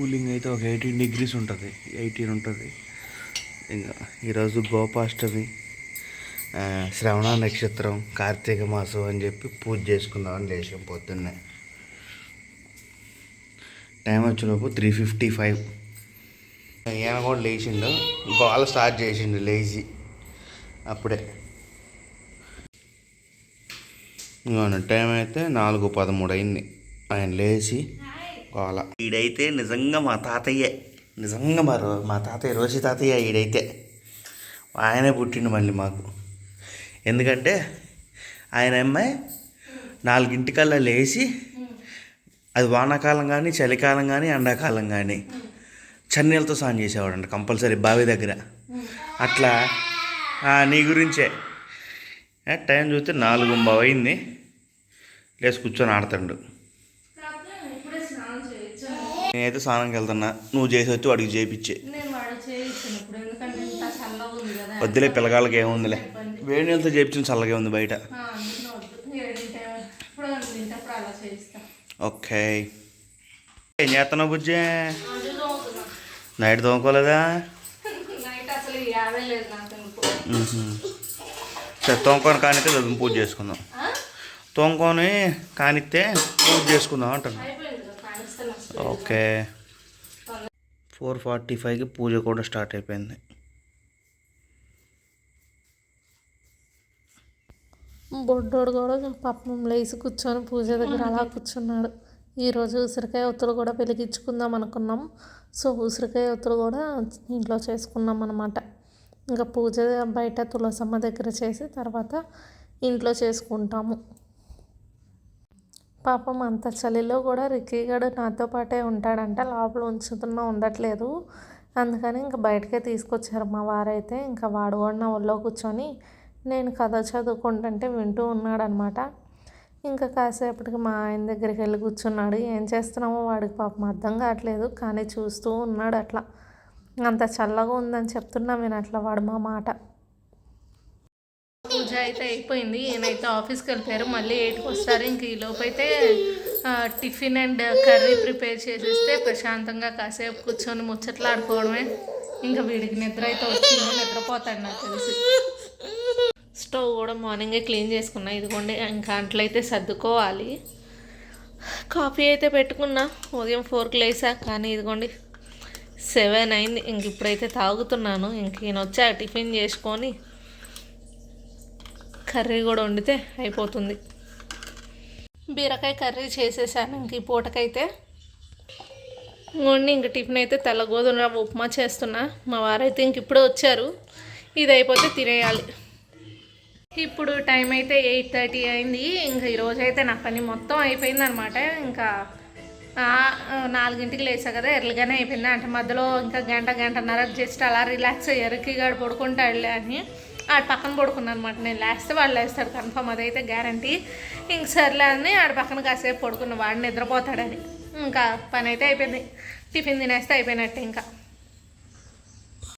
Cooling అయితే ఒక eighteen degrees ఉంటుంది ఎయిటీన్ ఉంటుంది. ఇంకా ఈరోజు గోపాష్టమి శ్రవణ నక్షత్రం కార్తీక మాసం అని చెప్పి పూజ చేసుకుందామని లేచాం పొద్దున్నే. టైం వచ్చినప్పుడు త్రీ ఫిఫ్టీ ఫైవ్ ఈయన కూడా లేచిండు గోల స్టార్ట్ చేసిండు లేచి అప్పుడే. ఇంకోండి టైం అయితే నాలుగు పదమూడు అయింది. ఆయన లేచి గోల ఈడైతే నిజంగా మా తాతయ్యే. నిజంగా మా మా తాతయ్య రోజు తాతయ్య ఈడైతే. ఆయనే పుట్టిండు మళ్ళీ మాకు. ఎందుకంటే ఆయన అమ్మాయి నాలుగింటికల్లా లేచి అది వానాకాలం కానీ చలికాలం కానీ ఎండాకాలం కానీ చన్నీళ్ళతో స్నానం చేసేవాడంట కంపల్సరీ బావి దగ్గర. అట్లా నీ గురించే. టైం చూస్తే నాలుగు బావు అయింది లేచి కూర్చొని ఆడుతుండు. నేనైతే స్నానంకి వెళ్తున్నా. నువ్వు చేసి వచ్చి వాడికి చేయించే వద్దులే పిల్లగాళ్ళకి ఏముందిలే వేడి నీళ్ళతో చేయించిన చల్లగా ఉంది బయట. ఓకే. ఏం చేస్తున్నావు బుజ్జి? నైట్ తోముకోలేదా. సరే తోముకొని కానిస్తే పూజ చేసుకుందాం? తోముకొని కానిస్తే పూజ చేసుకుందాం అంటున్నా అయిపోయింది కదా కానిస్తాను అసలు. ఓకే. ఫోర్ ఫార్టీ ఫైవ్కి పూజ కూడా స్టార్ట్ అయిపోయింది. బొడ్డోడు కూడా పాపం లేచి కూర్చొని పూజ దగ్గర అలా కూర్చున్నాడు. ఈరోజు ఉసిరికాయ ఒత్తులు కూడా వెలిగించుకుందాం అనుకున్నాం. సో ఉసిరికాయ ఒత్తులు కూడా ఇంట్లో చేసుకున్నాం అనమాట ఇంకా పూజ బయట తులసమ్మ దగ్గర చేసి తర్వాత ఇంట్లో చేసుకుంటాము. పాపం అంత చలిలో కూడా రిక్కీగాడు నాతో పాటే ఉంటాడంట. లోపల ఉంచుతున్నా ఉండట్లేదు. అందుకని ఇంకా బయటకే తీసుకొచ్చారు మా వారైతే. ఇంకా వాడు కూడా నా ఒళ్ళో కూర్చొని నేను కథ చదువుకుంటుంటే వింటూ ఉన్నాడనమాట. ఇంకా కాసేపటికి మా ఆయన దగ్గరికి వెళ్ళి కూర్చున్నాడు. ఏం చేస్తున్నామో వాడికి పాపం అర్థం కావట్లేదు. కానీ చూస్తూ ఉన్నాడు అట్లా. అంత చల్లగా ఉందని చెప్తున్నా నేను అట్లా వాడు మా మాట. పూజ అయితే అయిపోయింది. ఈయనైతే ఆఫీస్కి వెళ్ళిపోయారు. మళ్ళీ ఎయిట్కి వస్తారు. ఇంక ఈ అయితే టిఫిన్ అండ్ కర్రీ ప్రిపేర్ చేసేస్తే ప్రశాంతంగా కాసేపు కూర్చొని ముచ్చట్లాడుకోవడమే. ఇంకా వీడికి నిద్ర అయితే వచ్చింది. నిద్రపోతాడు నాకు తెలిసి. స్టవ్ కూడా మార్నింగే క్లీన్ చేసుకున్నా. ఇదిగోండి ఇంకా అంట్లయితే సర్దుకోవాలి. కాఫీ అయితే పెట్టుకున్నా. ఉదయం ఫోర్కి లేసా. కానీ ఇదిగోండి సెవెన్ అయింది. ఇంక ఇప్పుడైతే తాగుతున్నాను. ఇంక ఈయన వచ్చా టిఫిన్ చేసుకొని కర్రీ కూడా వండితే అయిపోతుంది. బీరకాయ కర్రీ చేసేసాను ఇంక ఈ పూటకైతే. వండి ఇంక టిఫిన్ అయితే తెల్ల గోధుమ రవ్వ ఉప్మా చేస్తున్నా. మా వారైతే ఇంక ఇప్పుడే వచ్చారు. ఇది అయిపోతే తినేయాలి. ఇప్పుడు టైం అయితే ఎయిట్ థర్టీ అయింది. ఇంకా ఈరోజు అయితే నా పని మొత్తం అయిపోయింది అనమాట ఇంకా నాలుగింటికి లేచా కదా ఎర్లీగానే అయిపోయింది. అంటే మధ్యలో ఇంకా గంట గంటన్నర జస్ట్ అలా రిలాక్స్ అయ్యారు. కిగాడు పడుకుంటాడులే అని. ఆడ పక్కన పడుకున్నాను అనమాట నేను లేస్తే వాడు లేస్తాడు కన్ఫర్మ్ అదైతే గ్యారంటీ. ఇంక సర్లే అని ఆడ పక్కన కాసేపు పడుకున్న వాడు నిద్రపోతాడని. ఇంకా పని అయితే అయిపోయింది. టిఫిన్ తినేస్తే అయిపోయినట్టే ఇంకా.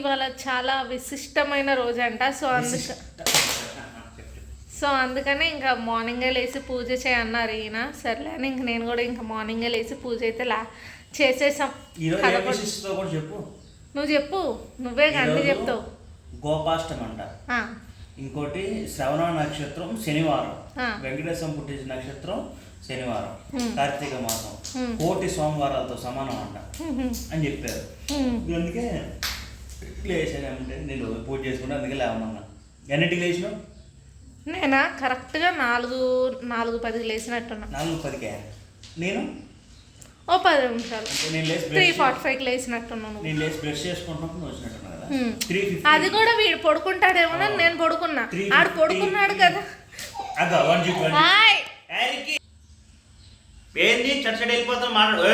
ఇవాళ చాలా విశిష్టమైన రోజు అంట సో అందుక సో అందుకనే ఇంకా మార్నింగే లేచి పూజ చేయన్నారు ఈయన. సర్లే అని ఇంక నేను కూడా ఇంకా మార్నింగే లేచి పూజ అయితే లా చేసేసాం. కూడా- కూడా నువ్వు చెప్పు. నువ్వే ఈరోజు చెప్తావు. గోపాష్టమి అంట ఆ, ఇంకోటి శ్రవణ నక్షత్రం శనివారం. వెంకటేశ్వరం పుట్టిన నక్షత్రం శనివారం. కార్తీక మాసం. కోటి సోమవారాలతో సమానం అంట అని చెప్పారు. అందుకే లేచానంటే నేను పూజ చేసుకుంటే అందుకే లేవమన్నా. ఎన్నింటికి లేచినావు? నేనా? కరెక్ట్గా నాలుగు నాలుగు పది లేచినట్టున్నా. నాలుగు పదికే. నేను? ఓ పది నిమిషాలు. త్రీ ఫార్టీ ఫైవ్కి లేచినట్టున్నాను నేను లేచి బ్రష్ చేసుకుంటున్నప్పుడు నువ్వు వచ్చినట్టున్నా కదా? హ్మ్. త్రీ అది కూడా వీడు పడుకుంటాడేమో అని నేను పడుకున్నా. ఆడు. పడుకున్నాడు కదా. ఏంది? వెళ్ళిపోతాం మాట్లాడు.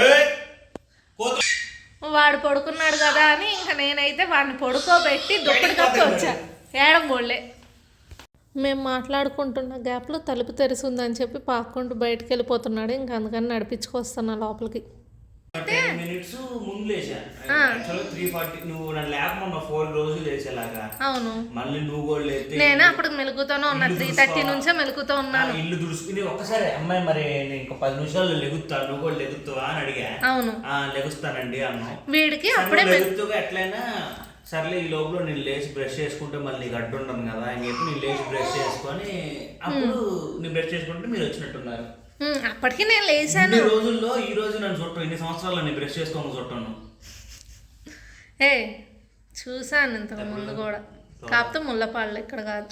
వాడు పడుకున్నాడు కదా అని ఇంకా నేనైతే వాడిని పడుకోబెట్టి దుప్పటి కప్పి వచ్చా. ఏడం పోలే మేము మాట్లాడుకుంటున్న గ్యాప్లో తలుపు తెరిసి ఉందని చెప్పి పాక్కుంటూ బయటకు వెళ్ళిపోతున్నాడు. ఇంకా అందుకని నడిపించుకొస్తున్నా లోపలికి. అవును. మళ్ళీ నువ్వు కూడా నేను అప్పుడు మెలుగుతూనే ఉన్నా. త్రీ థర్టీ నుంచే మెలుగుతూ ఉన్నాను. ఇల్లు దుడుచుకుని ఒక్కసారి అమ్మాయి మరి నేను ఇంకో పది నిమిషాల్లో లెగుతాను నువ్వు కూడా లెగుతావా అని అడిగా. అవును. ఆ లెగుస్తానండి వీడికి అప్పుడే లెగుతుగా ఎట్లయినా సర్లే ఈ లోపల నేను లేచి బ్రష్ చేసుకుంటే మళ్ళీ నీకు అడ్డు ఉండను కదా అని చెప్పి నేను లేచి బ్రష్ చేసుకొని అప్పుడు నేను బ్రష్ చేసుకుంటే మీరు వచ్చినట్టున్నారు. అప్పటికి నేను లేచాను. రోజుల్లో ఈ రోజు నన్ను చుట్టం ఇన్ని సంవత్సరాలు నేను బ్రష్ చేసుకోని చుట్టాను. ఏ చూసాను ఇంతకు ముందు కూడా. కాకపోతే ముళ్ళపాళ్ళు ఇక్కడ కాదు.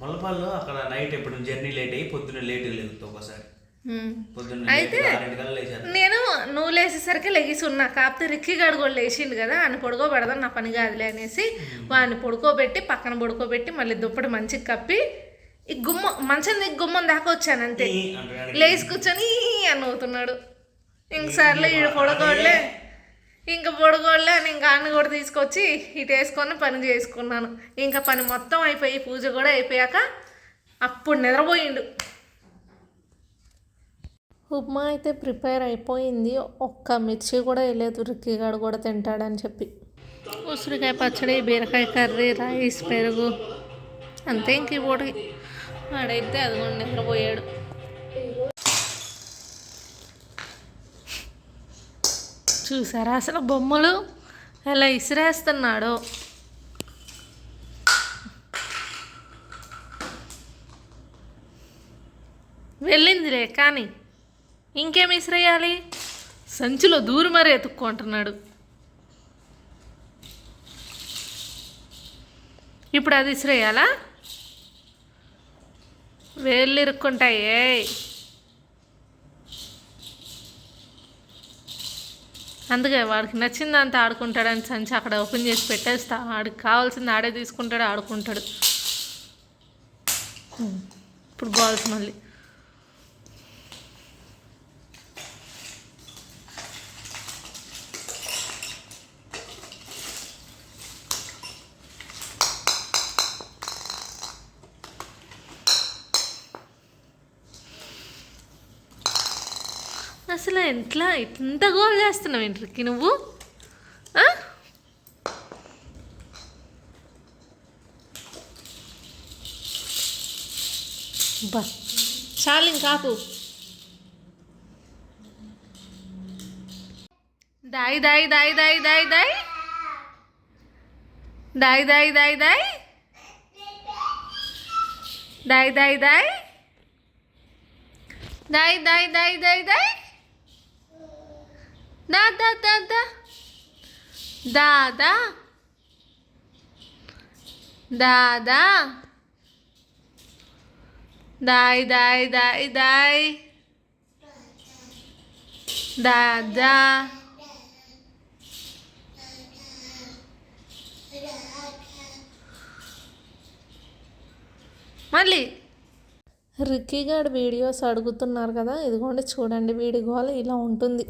మల్లపాల్లో అక్కడ నైట్ ఎప్పుడు జర్నీ లేట్ అయ్యి పొద్దున్న లేట్ లేగుతావు ఒకసారి అయితే- నేను నువ్వు లేచేసరికి లెగిసి ఉన్నా. కాకపోతే రిక్కి గడు కూడా లేచిండు కదా ఆయన పడుకోబెడదాం నా పని కాదులే అనేసి వాడిని పడుకోబెట్టి పక్కన పడుకోబెట్టి మళ్ళీ దుప్పటి మంచిగా కప్పి ఈ గుమ్మ మంచం దిగి గుమ్మం దాకా వచ్చాను అంతే. లేచి కూర్చొని అని నవ్వుతున్నాడు ఇంక సర్లే ఈడు ఇంకా పొడగోళ్ళే అని ఇంకా అన్న కూడా తీసుకొచ్చి ఇటు వేసుకొని పని చేసుకున్నాను. ఇంకా పని మొత్తం అయిపోయి పూజ కూడా అయిపోయాక అప్పుడు నిద్రపోయిండు. ఉప్మా అయితే ప్రిపేర్ అయిపోయింది. ఒక్క మిర్చి కూడా వేయలేదు. రిక్కిగాడు కూడా తింటాడని చెప్పి. ఉసిరికాయ పచ్చడి బీరకాయ కర్రీ రైస్ పెరుగు. అంతే ఇంక ఈ పూటకి. వాడైతే అది కూడా నిద్రపోయాడు చూసారా అసలు బొమ్మలు? ఎలా ఇసిరేస్తున్నాడో. వెళ్ళిందిలే కానీ ఇంకేం విసిరేయాలి? సంచిలో దూరు మరీ ఎతుక్కుంటున్నాడు ఇప్పుడు అది విసిరేయాలా? వేళ్ళు ఇరుక్కుంటాయే అందుకే వాడికి నచ్చిందంతా ఆడుకుంటాడని సంచి అక్కడ ఓపెన్ చేసి పెట్టేస్తా. ఆడికి కావాల్సింది ఆడే తీసుకుంటాడు ఆడుకుంటాడు. ఇప్పుడు బాల్స్ మళ్ళీ. అసలు ఎట్లా ఇంత గోల్ చేస్తున్నావు ఇంటికి నువ్వు బా చాలు ఇంకాపు దాయి దాయి దాయి దాయి దాయి దాయి దాయి దాయి దాయి దాయి దాయి దాయి దాయి దాయి దాయి దాయి దాయి దాయి దా దా దా దా దాదా దాదా దాయ్ దాయ్ దాయ్ దాయ్ దాదా మళ్ళీ. రిక్కీ గారి వీడియోస్ అడుగుతున్నారు కదా ఇదిగోండి చూడండి వీడి గోల ఇలా ఉంటుంది.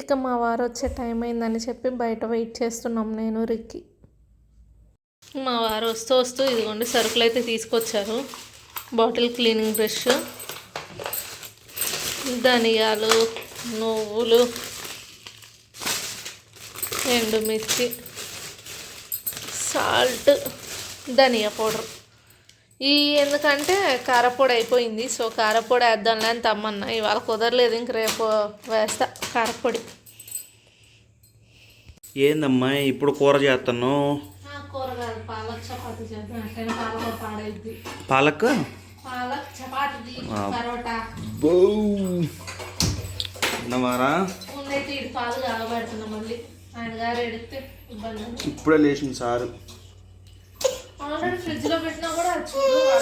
ఇక మా వారు వచ్చే టైం అయిందని చెప్పి బయట వెయిట్ చేస్తున్నాం నేను రిక్కి. మా వారు వస్తూ వస్తూ ఇదిగోండి సరుకులు అయితే తీసుకొచ్చారు. బాటిల్ క్లీనింగ్ బ్రష్ ధనియాలు నువ్వులు ఎండుమిర్చి సాల్ట్ ధనియా పౌడర్. ఈ ఎందుకంటే కారపొడి అయిపోయింది సో కారపొడి వేద్దాంలే అని తమ్మన్నా ఇవాళ కుదరలేదు ఇంక రేపు వేస్తా. కారపొడి. ఏందమ్మా ఇప్పుడు కూర చేస్తాను పాలక్ ఉన్నవారా ఇప్పుడే లేచింది సారు.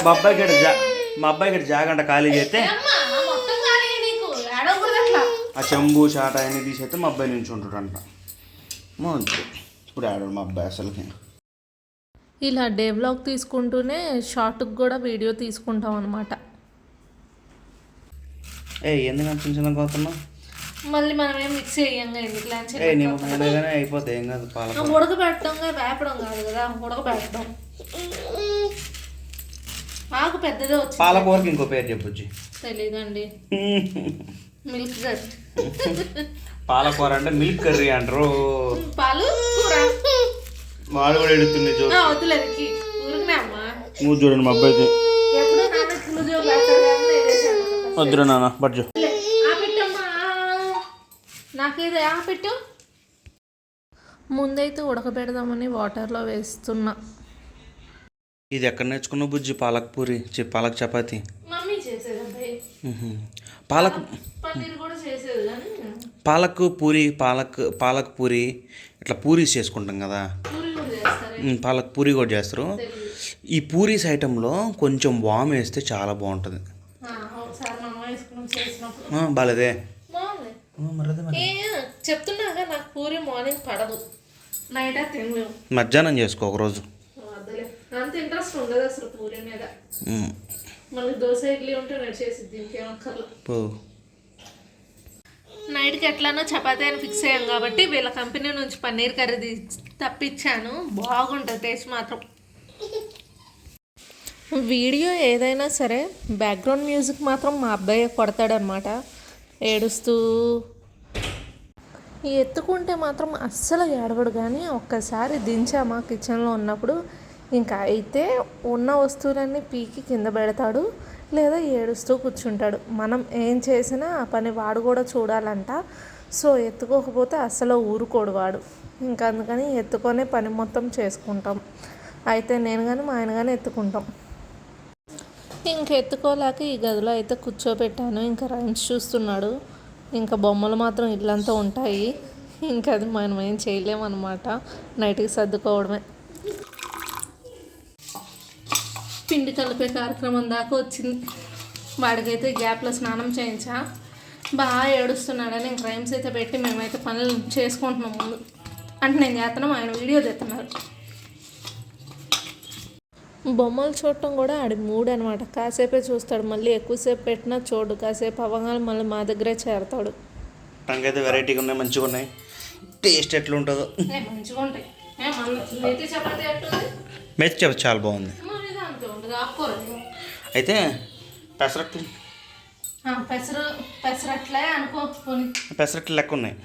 మా అబ్బాయి గడ మా అబ్బాయి గడ జాగంట ఖాళీ చేస్తే? ఆ చెంబు చాట అన్ని తీసేస్తే మా అబ్బాయి నుంచి ఉంటాడంట ఇప్పుడు ఆడాడు మా అబ్బాయి అసలుకి. ఇలా డే బ్లాగ్ తీసుకుంటూనే షార్ట్కి కూడా వీడియో తీసుకుంటాం అనమాట ఏ ఎందుకంటే చిన్న చిన్న మళ్ళీ మనం ఏం మిక్స్ చేయంగా ఎందుకు లాంచ్ అయిపోతాయి ఏం కాదు పాలక ఉడకబెట్టడం వేపడం కాదు కదా ఉడకబెట్టడం ఆకు పెద్దదే వచ్చింది. పాలకూరకి ఇంకో పేరు చెప్పొచ్చు తెలీదండి. Milk curry. పాలకూర అంటే మిల్క్ కర్రీ అంటారు. పాలు కూర. వాడు కూడా ఎడుతుంది జో ఊరికనే అమ్మా. నువ్వు చూడండి మా అబ్బాయికి. ఎప్పుడు నాన్న. వద్దురా ఆ పెట్టమ్మా నాకేది పెట్టు ముందైతే ఉడకబెడదామని వాటర్లో వేస్తున్నా. ఇది ఎక్కడ నేర్చుకున్నావు బుజ్జి? పాలక్ పూరి చి పాలక్ చపాతి. పాలక్ పన్నీర్ కూడా చేసేది కానీ పాలక్ పూరి పాలక్ పాలక్ పూరి ఇట్లా పూరీస్ చేసుకుంటాం కదా. పాలక్ పూరి కూడా చేస్తారు. ఈ పూరీస్ ఐటెంలో కొంచెం వామ్ వేస్తే చాలా బాగుంటుంది. బాలేదే. చెప్తున్నాగా నాకు పూరి మార్నింగ్ పడదు. నైట్ తినలేము మధ్యాహ్నం చేసుకో ఒకరోజు. అంత ఇంట్రెస్ట్ ఉండదు అసలు పూరి మీద. మళ్ళీ దోశ ఇడ్లీ ఉంటే నేను చేసిద్ది ఇంకేమక్కర్లు పో. నైట్కి ఎట్లానో చపాతీ అని ఫిక్స్ అయ్యాం కాబట్టి వీళ్ళ కంపెనీ నుంచి పన్నీర్ కర్రీ తప్పించాను. బాగుంటుంది టేస్ట్ మాత్రం. వీడియో ఏదైనా సరే బ్యాక్గ్రౌండ్ మ్యూజిక్ మాత్రం మా అబ్బాయి కొడతాడనమాట ఏడుస్తూ. ఎత్తుకుంటే మాత్రం అస్సలు ఏడవడు కానీ ఒక్కసారి దించామా కిచెన్లో ఉన్నప్పుడు. ఇంకా అయితే ఉన్న వస్తువులన్నీ పీకి కింద పెడతాడు. లేదా ఏడుస్తూ కూర్చుంటాడు. మనం ఏం చేసినా ఆ పని వాడు కూడా చూడాలంట. సో ఎత్తుకోకపోతే అస్సలు ఊరుకోడు వాడు. ఇంకా అందుకని ఎత్తుకొనే పని మొత్తం చేసుకుంటాం. అయితే నేను కానీ మా ఆయన కానీ ఎత్తుకుంటాం. ఇంక ఎత్తుకోలేక ఈ గదిలో అయితే కూర్చోబెట్టాను. ఇంకా రైమ్స్ చూస్తున్నాడు. ఇంకా బొమ్మలు మాత్రం ఇల్లంతా ఉంటాయి. ఇంకా అది మనం ఏం చేయలేమన్నమాట. నైట్కి సర్దుకోవడమే. పిండి కలిపే కార్యక్రమం దాకా వచ్చింది. వాడికైతే గ్యాప్లో స్నానం చేయించా. బాగా ఏడుస్తున్నాడని ఇంక రైమ్స్ అయితే పెట్టి మేమైతే పనులు చేసుకుంటున్నాం ముందు. అంటే నేను చేస్తున్నాం ఆయన వీడియో తెస్తున్నారు. బొమ్మలు చూడటం కూడా ఆడి మూడ్ అనమాట కాసేపే చూస్తాడు మళ్ళీ ఎక్కువసేపు పెట్టినా చూడు. కాసేపు అవ్వగానే మళ్ళీ మా దగ్గరే చేరతాడు. అయితే వెరైటీగా ఉన్నాయి మంచిగా ఉన్నాయి. టేస్ట్ ఎట్లా ఉంటుందో మంచిగా ఉంటాయి. మెచ్చి చాలా బాగుంది. అయితే పెసరట్టు. ఆ, పెసరు పెసరట్లే అనుకో పోనీ. పెసరట్లు లెక్క ఉన్నాయి.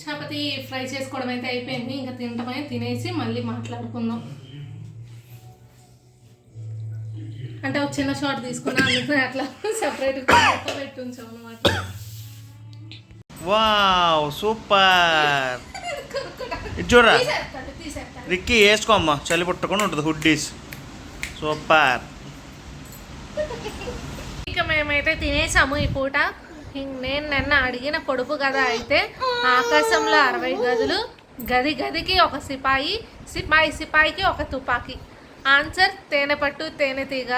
చపాతీ ఫ్రై చేసుకోవడం అయితే అయిపోయింది. ఇంకా తింటమే తినేసి మళ్ళీ మాట్లాడుకుందాం. అంటే ఒక చిన్న షార్ట్ తీసుకున్నా అందుకని అట్లా సపరేట్ పెట్టి ఉంచాం అనమాట వావ్ సూపర్. ఇది చూడరా రిక్కి వేసుకో చలి పుట్టకుండా ఉంటుంది హుడ్డీస్. సూపర్. ఇక మేమైతే తినేసాము ఈ పూట. ఇంక నేను నిన్న అడిగిన పొడుపు కదా అయితే ఆకాశంలో అరవై గదులు గది గదికి ఒక సిపాయి సిపాయి సిపాయికి ఒక తుపాకీ. ఆన్సర్ తేనె పట్టు తేనె తీగ.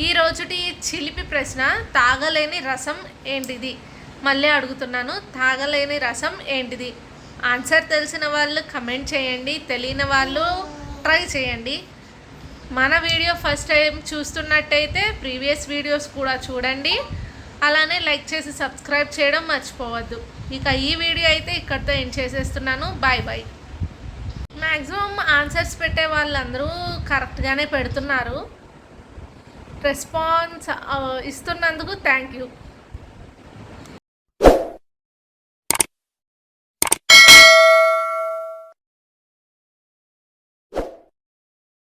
ఈ రోజుటి చిలిపి ప్రశ్న తాగలేని రసం ఏంటిది? మళ్ళీ అడుగుతున్నాను తాగలేని రసం ఏంటిది? ఆన్సర్ తెలిసిన వాళ్ళు కమెంట్ చేయండి తెలియని వాళ్ళు ట్రై చేయండి. మన వీడియో ఫస్ట్ టైం చూస్తున్నట్టయితే ప్రీవియస్ వీడియోస్ కూడా చూడండి. అలానే లైక్ చేసి సబ్స్క్రైబ్ చేయడం మర్చిపోవద్దు. ఇక ఈ వీడియో అయితే ఇక్కడితో ఎండ్ చేసేస్తున్నాను. బాయ్ బాయ్ మ్యాక్సిమం ఆన్సర్స్ పెట్టే వాళ్ళందరూ కరెక్ట్గానే పెడుతున్నారు. రెస్పాన్స్ ఇస్తున్నందుకు థ్యాంక్ యూ.